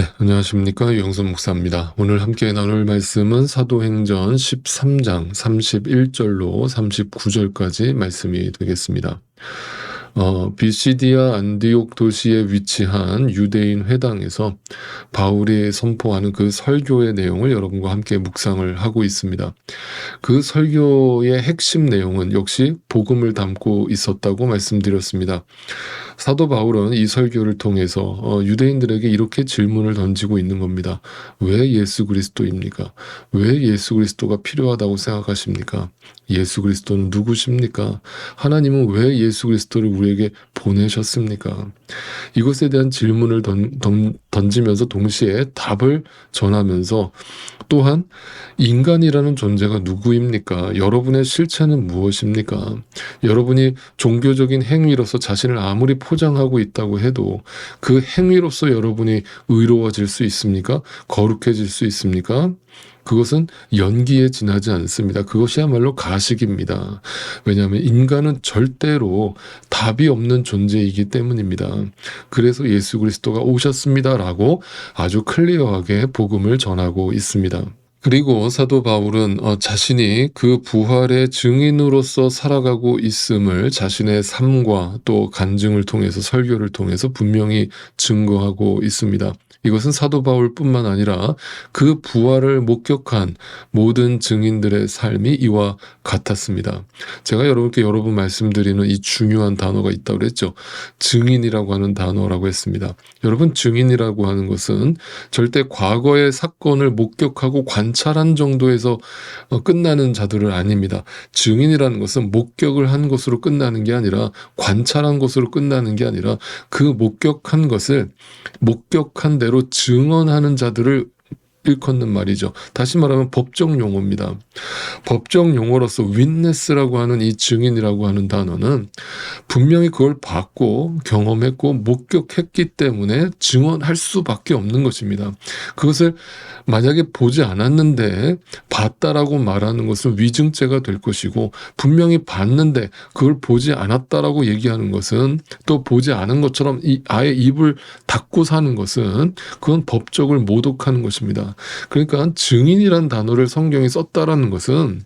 네, 안녕하십니까. 유영선 목사입니다. 오늘 함께 나눌 말씀은 사도행전 13장 31절로 39절까지 말씀이 되겠습니다. 어, 비시디아 안디옥 도시에 위치한 유대인 회당에서 바울이 선포하는 그 설교의 내용을 여러분과 함께 묵상을 하고 있습니다. 그 설교의 핵심 내용은 역시 복음을 담고 있었다고 말씀드렸습니다. 사도 바울은 이 설교를 통해서 어, 유대인들에게 이렇게 질문을 던지고 있는 겁니다. 왜 예수 그리스도입니까? 왜 예수 그리스도가 필요하다고 생각하십니까? 예수 그리스도는 누구십니까? 하나님은 왜 예수 그리스도를 우리에게 보내셨습니까? 이것에 대한 질문을 던, 던, 던지면서 동시에 답을 전하면서 또한 인간이라는 존재가 누구입니까? 여러분의 실체는 무엇입니까? 여러분이 종교적인 행위로서 자신을 아무리 포장하고 있다고 해도 그 행위로서 여러분이 의로워질 수 있습니까? 거룩해질 수 있습니까? 그것은 연기에 지나지 않습니다. 그것이야말로 가식입니다. 왜냐하면 인간은 절대로 답이 없는 존재이기 때문입니다. 그래서 예수 그리스도가 오셨습니다 라고 아주 클리어하게 복음을 전하고 있습니다. 그리고 사도 바울은 어, 자신이 그 부활의 증인으로서 살아가고 있음을 자신의 삶과 또 간증을 통해서 설교를 통해서 분명히 증거하고 있습니다. 이것은 사도 바울뿐만 아니라 그 부활을 목격한 모든 증인들의 삶이 이와 같았습니다. 제가 여러분께 여러 분 말씀드리는 이 중요한 단어가 있다고 그랬죠. 증인이라고 하는 단어라고 했습니다. 여러분 증인이라고 하는 것은 절대 과거의 사건을 목격하고 관찰한 정도에서 어, 끝나는 자들은 아닙니다. 증인이라는 것은 목격을 한 것으로 끝나는 게 아니라 관찰한 것으로 끝나는 게 아니라 그 목격한 것을 목격한 대로 대로 증언하는 자들을 일컫는 말이죠. 다시 말하면 법적 용어입니다. 법적 용어로서 윈네스라고 하는 이 증인이라고 하는 단어는 분명히 그걸 봤고 경험했고 목격했기 때문에 증언할 수밖에 없는 것입니다. 그것을 만약에 보지 않았는데 봤다라고 말하는 것은 위증죄가 될 것이고 분명히 봤는데 그걸 보지 않았다라고 얘기하는 것은 또 보지 않은 것처럼 이 아예 입을 닫고 사는 것은 그건 법적을 모독하는 것입니다. 그러니까 증인이란 단어를 성경에 썼다라는 것은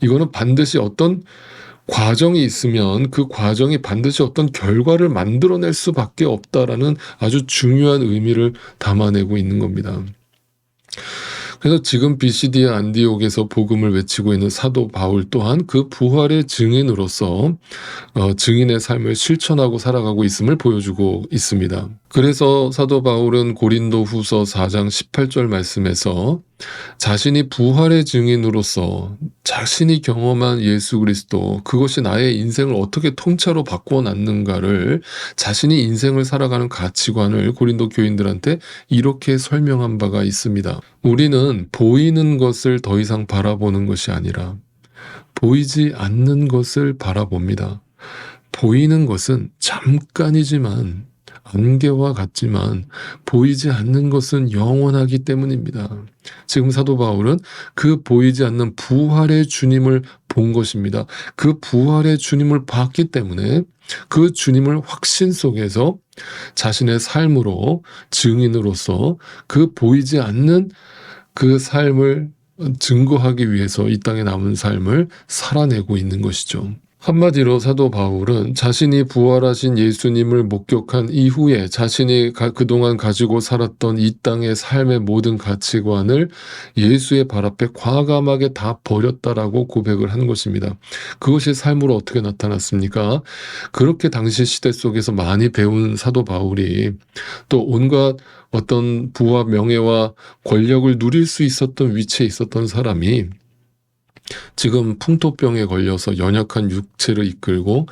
이거는 반드시 어떤 과정이 있으면 그 과정이 반드시 어떤 결과를 만들어낼 수밖에 없다라는 아주 중요한 의미를 담아내고 있는 겁니다. 그래서 지금 비시디아 안디옥에서 복음을 외치고 있는 사도 바울 또한 그 부활의 증인으로서 어, 증인의 삶을 실천하고 살아가고 있음을 보여주고 있습니다. 그래서 사도 바울은 고린도 후서 4장 18절 말씀에서 자신이 부활의 증인으로서 자신이 경험한 예수 그리스도, 그것이 나의 인생을 어떻게 통째로 바꾸어 놨는가를 자신이 인생을 살아가는 가치관을 고린도 교인들한테 이렇게 설명한 바가 있습니다. 우리는 보이는 것을 더 이상 바라보는 것이 아니라 보이지 않는 것을 바라봅니다. 보이는 것은 잠깐이지만 안개와 같지만 보이지 않는 것은 영원하기 때문입니다. 지금 사도 바울은 그 보이지 않는 부활의 주님을 본 것입니다. 그 부활의 주님을 봤기 때문에 그 주님을 확신 속에서 자신의 삶으로 증인으로서 그 보이지 않는 그 삶을 증거하기 위해서 이 땅에 남은 삶을 살아내고 있는 것이죠. 한마디로 사도 바울은 자신이 부활하신 예수님을 목격한 이후에 자신이 가, 그동안 가지고 살았던 이 땅의 삶의 모든 가치관을 예수의 발 앞에 과감하게 다 버렸다라고 고백을 한 것입니다. 그것이 삶으로 어떻게 나타났습니까? 그렇게 당시 시대 속에서 많이 배운 사도 바울이 또 온갖 어떤 부와 명예와 권력을 누릴 수 있었던 위치에 있었던 사람이 지금 풍토병에 걸려서 연약한 육체를 이끌고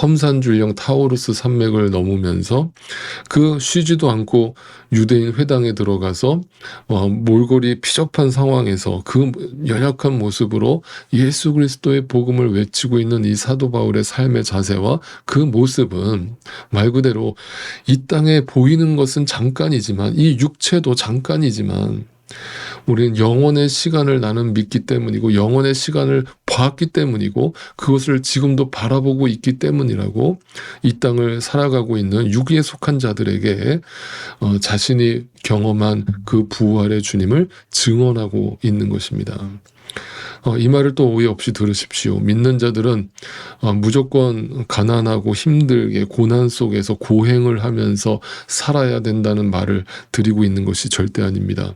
험산줄령 타오르스 산맥을 넘으면서 그 쉬지도 않고 유대인 회당에 들어가서 어, 몰골이 피접한 상황에서 그 연약한 모습으로 예수 그리스도의 복음을 외치고 있는 이 사도 바울의 삶의 자세와 그 모습은 말 그대로 이 땅에 보이는 것은 잠깐이지만 이 육체도 잠깐이지만 우리는 영원의 시간을 나는 믿기 때문이고 영원의 시간을 봤기 때문이고 그것을 지금도 바라보고 있기 때문이라고 이 땅을 살아가고 있는 유기에 속한 자들에게 어, 자신이 경험한 그 부활의 주님을 증언하고 있는 것입니다. 어, 이 말을 또 오해 없이 들으십시오. 믿는 자들은 어, 무조건 가난하고 힘들게 고난 속에서 고행을 하면서 살아야 된다는 말을 드리고 있는 것이 절대 아닙니다.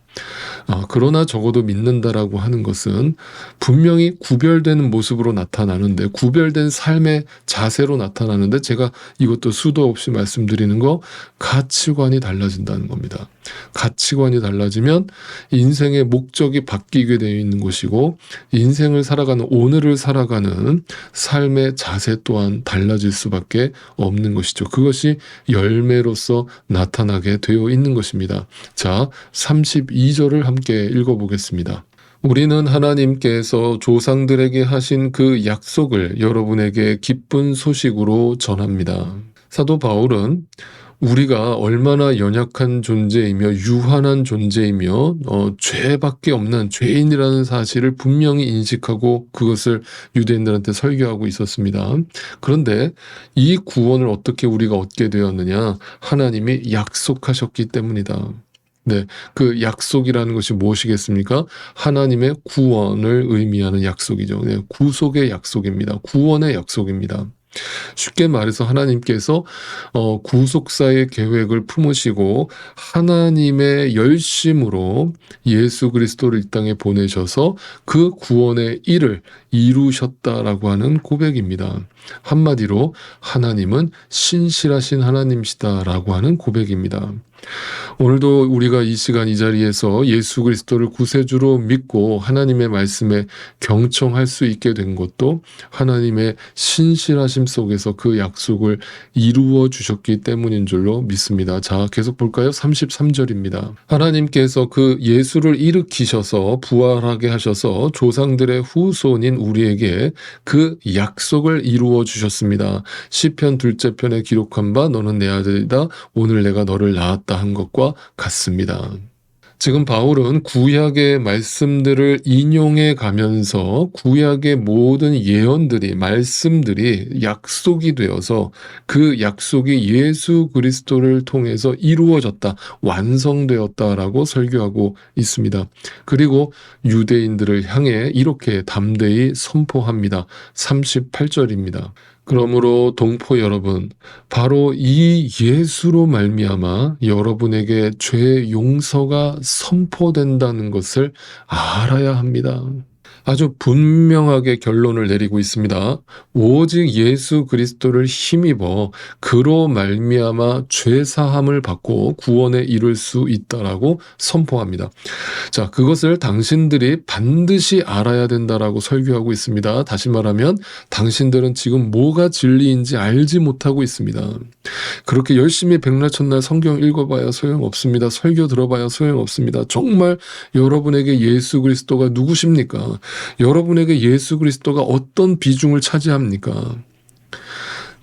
아, 그러나 적어도 믿는다라고 하는 것은 분명히 구별되는 모습으로 나타나는데 구별된 삶의 자세로 나타나는데 제가 이것도 수도 없이 말씀드리는 거 가치관이 달라진다는 겁니다. 가치관이 달라지면 인생의 목적이 바뀌게 되어 있는 것이고 인생을 살아가는 오늘을 살아가는 삶의 자세 또한 달라질 수밖에 없는 것이죠. 그것이 열매로서 나타나게 되어 있는 것입니다. 자, 32 절을 함께 읽어보겠습니다. 우리는 하나님께서 조상들에게 하신 그 약속을 여러분에게 기쁜 소식으로 전합니다. 사도 바울은 우리가 얼마나 연약한 존재이며 유한한 존재이며 어, 죄밖에 없는 죄인이라는 사실을 분명히 인식하고 그것을 유대인들한테 설교하고 있었습니다. 그런데 이 구원을 어떻게 우리가 얻게 되었느냐? 하나님이 약속하셨기 때문이다. 네, 그 약속이라는 것이 무엇이겠습니까? 하나님의 구원을 의미하는 약속이죠. 네, 구속의 약속입니다. 구원의 약속입니다. 쉽게 말해서 하나님께서 어, 구속사의 계획을 품으시고 하나님의 열심으로 예수 그리스도를 이 땅에 보내셔서 그 구원의 일을 이루셨다라고 하는 고백입니다. 한마디로 하나님은 신실하신 하나님이시다라고 하는 고백입니다. 오늘도 우리가 이 시간 이 자리에서 예수 그리스도를 구세주로 믿고 하나님의 말씀에 경청할 수 있게 된 것도 하나님의 신실하심 속에서 그 약속을 이루어 주셨기 때문인 줄로 믿습니다. 자, 계속 볼까요? 33절입니다. 하나님께서 그 예수를 일으키셔서 부활하게 하셔서 조상들의 후손인 우리에게 그 약속을 이루어 주셨습니다. 시편 둘째 편에 기록한 바 너는 내 아들이다 오늘 내가 너를 낳았다 한 것과 같습니다. 지금 바울은 구약의 말씀들을 인용해 가면서 구약의 모든 예언들이 말씀들이 약속이 되어서 그 약속이 예수 그리스도를 통해서 이루어졌다 완성되었다라고 설교하고 있습니다. 그리고 유대인들을 향해 이렇게 담대히 선포합니다. 38절입니다. 그러므로 동포 여러분, 바로 이 예수로 말미암아 여러분에게 죄 용서가 선포된다는 것을 알아야 합니다. 아주 분명하게 결론을 내리고 있습니다. 오직 예수 그리스도를 힘입어 그로 말미암아 죄 사함을 받고 구원에 이룰 수 있다라고 선포합니다. 자, 그것을 당신들이 반드시 알아야 된다라고 설교하고 있습니다. 다시 말하면 당신들은 지금 뭐가 진리인지 알지 못하고 있습니다. 그렇게 열심히 백날 첫날 성경 읽어봐야 소용없습니다. 설교 들어봐야 소용없습니다. 정말 여러분에게 예수 그리스도가 누구십니까? 여러분에게 예수 그리스도가 어떤 비중을 차지합니까?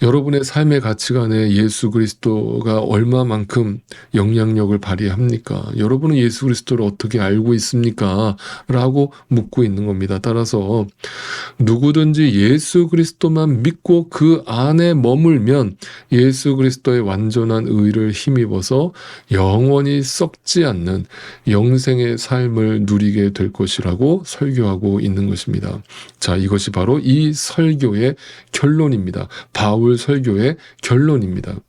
여러분의 삶의 가치관에 예수 그리스도가 얼마만큼 영향력을 발휘합니까? 여러분은 예수 그리스도를 어떻게 알고 있습니까? 라고 묻고 있는 겁니다. 따라서 누구든지 예수 그리스도만 믿고 그 안에 머물면 예수 그리스도의 완전한 의를 힘입어서 영원히 썩지 않는 영생의 삶을 누리게 될 것이라고 설교하고 있는 것입니다. 자, 이것이 바로 이 설교의 결론입니다. 바울 설교의 결론입니다.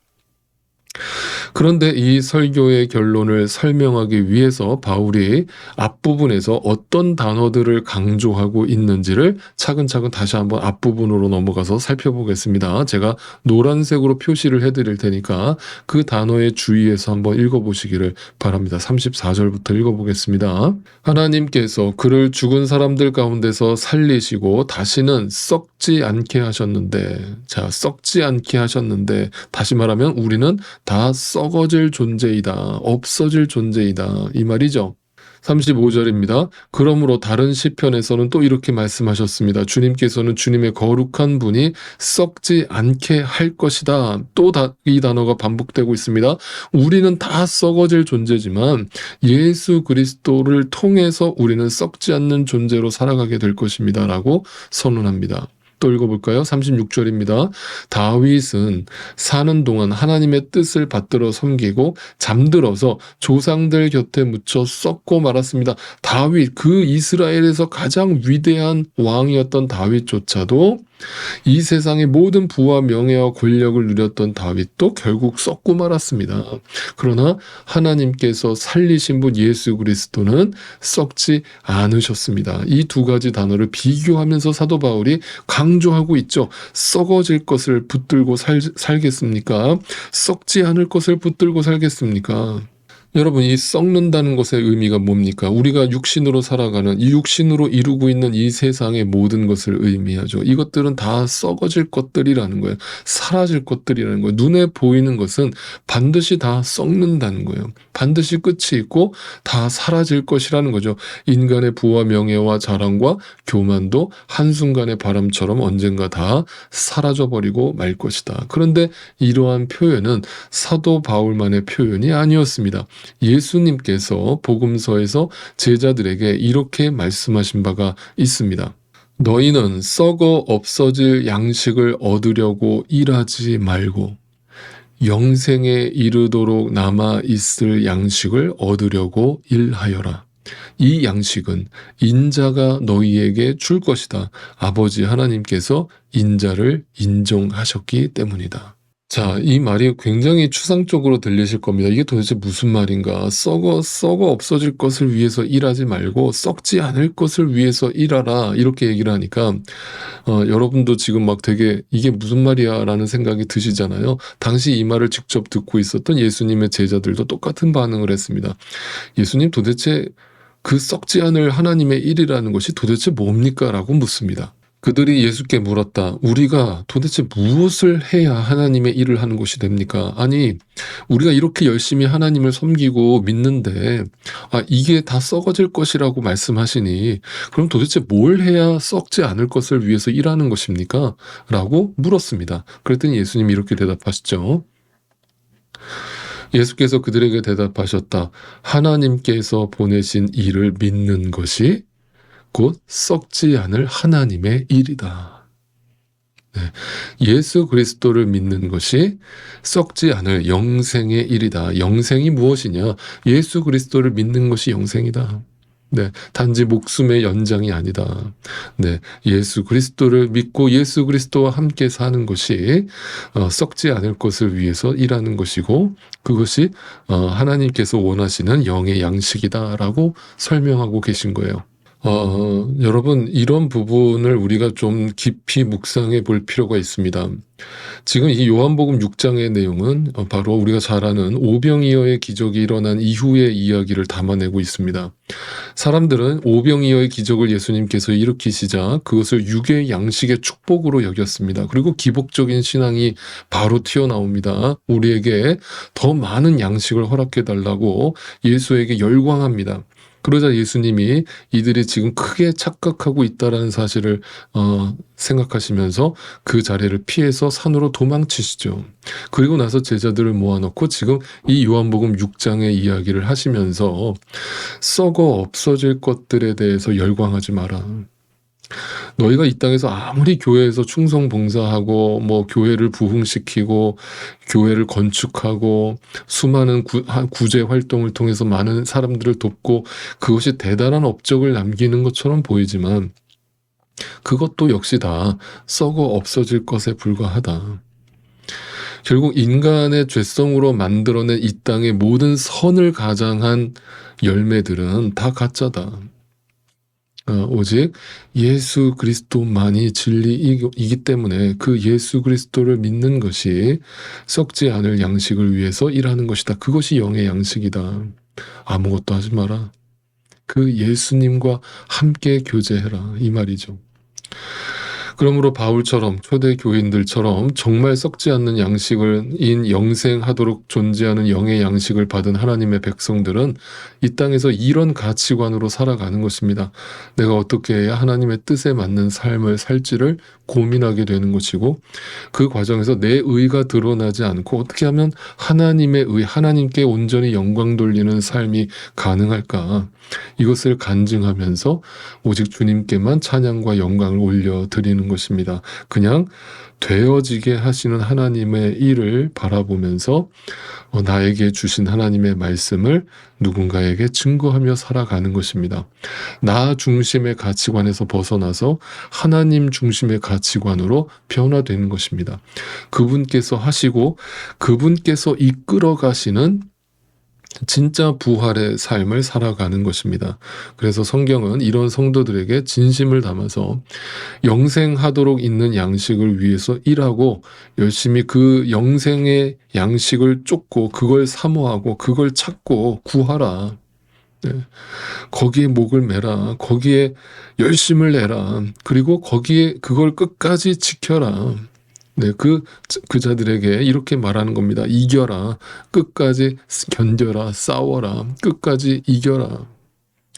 그런데 이 설교의 결론을 설명하기 위해서 바울이 앞부분에서 어떤 단어들을 강조하고 있는지를 차근차근 다시 한번 앞부분으로 넘어가서 살펴보겠습니다. 제가 노란색으로 표시를 해드릴 테니까 그 단어에 주의해서 한번 읽어보시기를 바랍니다. 34절부터 읽어보겠습니다. 하나님께서 그를 죽은 사람들 가운데서 살리시고 다시는 썩지 않게 하셨는데, 자, 썩지 않게 하셨는데, 다시 말하면 우리는 다 썩어질 존재이다. 없어질 존재이다. 이 말이죠. 35절입니다. 그러므로 다른 시편에서는 또 이렇게 말씀하셨습니다. 주님께서는 주님의 거룩한 분이 썩지 않게 할 것이다. 또 이 단어가 반복되고 있습니다. 우리는 다 썩어질 존재지만 예수 그리스도를 통해서 우리는 썩지 않는 존재로 살아가게 될 것입니다. 라고 선언합니다. 또 읽어볼까요? 36절입니다. 다윗은 사는 동안 하나님의 뜻을 받들어 섬기고 잠들어서 조상들 곁에 묻혀 썩고 말았습니다. 다윗, 그 이스라엘에서 가장 위대한 왕이었던 다윗조차도 이 세상의 모든 부와 명예와 권력을 누렸던 다윗도 결국 썩고 말았습니다. 그러나 하나님께서 살리신 분 예수 그리스도는 썩지 않으셨습니다. 이 두 가지 단어를 비교하면서 사도 바울이 강조하고 있죠. 썩어질 것을 붙들고 살, 살겠습니까? 썩지 않을 것을 붙들고 살겠습니까? 여러분, 이 썩는다는 것의 의미가 뭡니까? 우리가 육신으로 살아가는, 이 육신으로 이루고 있는 이 세상의 모든 것을 의미하죠. 이것들은 다 썩어질 것들이라는 거예요. 사라질 것들이라는 거예요. 눈에 보이는 것은 반드시 다 썩는다는 거예요. 반드시 끝이 있고 다 사라질 것이라는 거죠. 인간의 부와 명예와 자랑과 교만도 한순간의 바람처럼 언젠가 다 사라져 버리고 말 것이다. 그런데 이러한 표현은 사도 바울만의 표현이 아니었습니다. 예수님께서 복음서에서 제자들에게 이렇게 말씀하신 바가 있습니다. 너희는 썩어 없어질 양식을 얻으려고 일하지 말고 영생에 이르도록 남아 있을 양식을 얻으려고 일하여라. 이 양식은 인자가 너희에게 줄 것이다. 아버지 하나님께서 인자를 인정하셨기 때문이다. 자, 이 말이 굉장히 추상적으로 들리실 겁니다. 이게 도대체 무슨 말인가? 썩어, 썩어 없어질 것을 위해서 일하지 말고 썩지 않을 것을 위해서 일하라. 이렇게 얘기를 하니까, 어, 여러분도 지금 막 되게 이게 무슨 말이야? 라는 생각이 드시잖아요. 당시 이 말을 직접 듣고 있었던 예수님의 제자들도 똑같은 반응을 했습니다. 예수님 도대체 그 썩지 않을 하나님의 일이라는 것이 도대체 뭡니까? 라고 묻습니다. 그들이 예수께 물었다. 우리가 도대체 무엇을 해야 하나님의 일을 하는 것이 됩니까? 아니, 우리가 이렇게 열심히 하나님을 섬기고 믿는데, 아, 이게 다 썩어질 것이라고 말씀하시니, 그럼 도대체 뭘 해야 썩지 않을 것을 위해서 일하는 것입니까? 라고 물었습니다. 그랬더니 예수님이 이렇게 대답하시죠. 예수께서 그들에게 대답하셨다. 하나님께서 보내신 일을 믿는 것이 곧 썩지 않을 하나님의 일이다. 네. 예수 그리스도를 믿는 것이 썩지 않을 영생의 일이다. 영생이 무엇이냐? 예수 그리스도를 믿는 것이 영생이다. 네, 단지 목숨의 연장이 아니다. 네, 예수 그리스도를 믿고 예수 그리스도와 함께 사는 것이 어, 썩지 않을 것을 위해서 일하는 것이고 그것이 어, 하나님께서 원하시는 영의 양식이다라고 설명하고 계신 거예요. 어, 여러분, 이런 부분을 우리가 좀 깊이 묵상해 볼 필요가 있습니다. 지금 이 요한복음 6장의 내용은 어, 바로 우리가 잘 아는 오병이어의 기적이 일어난 이후의 이야기를 담아내고 있습니다. 사람들은 오병이어의 기적을 예수님께서 일으키시자 그것을 육의 양식의 축복으로 여겼습니다. 그리고 기복적인 신앙이 바로 튀어나옵니다. 우리에게 더 많은 양식을 허락해 달라고 예수에게 열광합니다. 그러자 예수님이 이들이 지금 크게 착각하고 있다라는 사실을 어, 생각하시면서 그 자리를 피해서 산으로 도망치시죠. 그리고 나서 제자들을 모아놓고 지금 이 요한복음 6장의 이야기를 하시면서 썩어 없어질 것들에 대해서 열광하지 마라. 너희가 이 땅에서 아무리 교회에서 충성 봉사하고 뭐 교회를 부흥시키고 교회를 건축하고 수많은 구, 구제 활동을 통해서 많은 사람들을 돕고 그것이 대단한 업적을 남기는 것처럼 보이지만 그것도 역시 다 썩어 없어질 것에 불과하다. 결국 인간의 죄성으로 만들어낸 이 땅의 모든 선을 가장한 열매들은 다 가짜다. 어, 오직 예수 그리스도만이 진리이기 때문에 그 예수 그리스도를 믿는 것이 썩지 않을 양식을 위해서 일하는 것이다. 그것이 영의 양식이다. 아무것도 하지 마라. 그 예수님과 함께 교제해라. 이 말이죠. 그러므로 바울처럼 초대 교인들처럼 정말 썩지 않는 양식을 인 영생하도록 존재하는 영의 양식을 받은 하나님의 백성들은 이 땅에서 이런 가치관으로 살아가는 것입니다. 내가 어떻게 해야 하나님의 뜻에 맞는 삶을 살지를 고민하게 되는 것이고 그 과정에서 내 의가 드러나지 않고 어떻게 하면 하나님의 의, 하나님께 온전히 영광 돌리는 삶이 가능할까? 이것을 간증하면서 오직 주님께만 찬양과 영광을 올려 드리는 살아가는 것입니다. 그냥 되어지게 하시는 하나님의 일을 바라보면서 어, 나에게 주신 하나님의 말씀을 누군가에게 증거하며 살아가는 것입니다. 나 중심의 가치관에서 벗어나서 하나님 중심의 가치관으로 변화되는 것입니다. 그분께서 하시고 그분께서 이끌어 가시는 진짜 부활의 삶을 살아가는 것입니다. 그래서 성경은 이런 성도들에게 진심을 담아서 영생하도록 있는 양식을 위해서 일하고 열심히 그 영생의 양식을 쫓고 그걸 사모하고 그걸 찾고 구하라. 네. 거기에 목을 매라. 거기에 열심을 내라. 그리고 거기에 그걸 끝까지 지켜라. 네, 그, 그 자들에게 이렇게 말하는 겁니다. 이겨라. 끝까지 견뎌라. 싸워라. 끝까지 이겨라.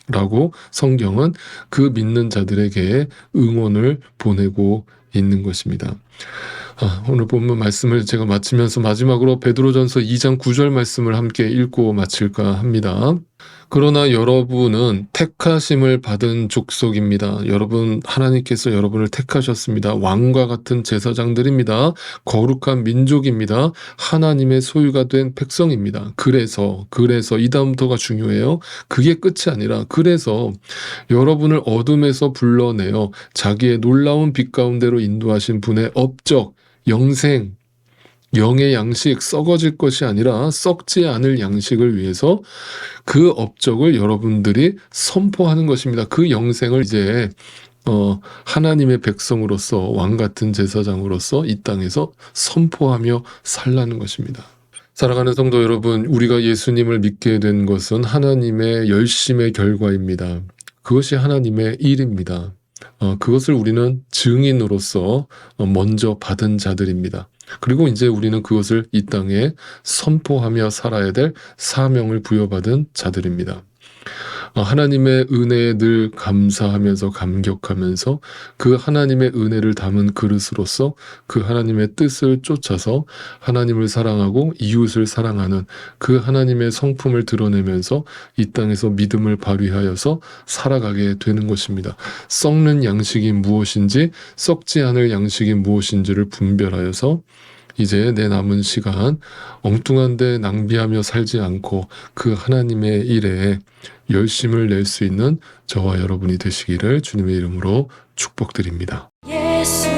라고 성경은 그 믿는 자들에게 응원을 보내고 있는 것입니다. 아, 오늘 본문 말씀을 제가 마치면서 마지막으로 베드로전서 2장 9절 말씀을 함께 읽고 마칠까 합니다. 그러나 여러분은 택하심을 받은 족속입니다. 여러분 하나님께서 여러분을 택하셨습니다. 왕과 같은 제사장들입니다. 거룩한 민족입니다. 하나님의 소유가 된 백성입니다. 그래서 그래서 이 다음부터가 중요해요. 그게 끝이 아니라 그래서 여러분을 어둠에서 불러내어 자기의 놀라운 빛 가운데로 인도하신 분의 업적 영생, 영의 양식, 썩어질 것이 아니라 썩지 않을 양식을 위해서 그 업적을 여러분들이 선포하는 것입니다. 그 영생을 이제 어, 하나님의 백성으로서 왕 같은 제사장으로서 이 땅에서 선포하며 살라는 것입니다. 사랑하는 성도 여러분, 우리가 예수님을 믿게 된 것은 하나님의 열심의 결과입니다. 그것이 하나님의 일입니다. 어, 그것을 우리는 증인으로서 어, 먼저 받은 자들입니다. 그리고 이제 우리는 그것을 이 땅에 선포하며 살아야 될 사명을 부여받은 자들입니다. 어, 하나님의 은혜에 늘 감사하면서 감격하면서 그 하나님의 은혜를 담은 그릇으로서 그 하나님의 뜻을 쫓아서 하나님을 사랑하고 이웃을 사랑하는 그 하나님의 성품을 드러내면서 이 땅에서 믿음을 발휘하여서 살아가게 되는 것입니다. 썩는 양식이 무엇인지 썩지 않을 양식이 무엇인지를 분별하여서 이제 내 남은 시간 엉뚱한데 낭비하며 살지 않고 그 하나님의 일에 열심을 낼 수 있는 저와 여러분이 되시기를 주님의 이름으로 축복드립니다. 예수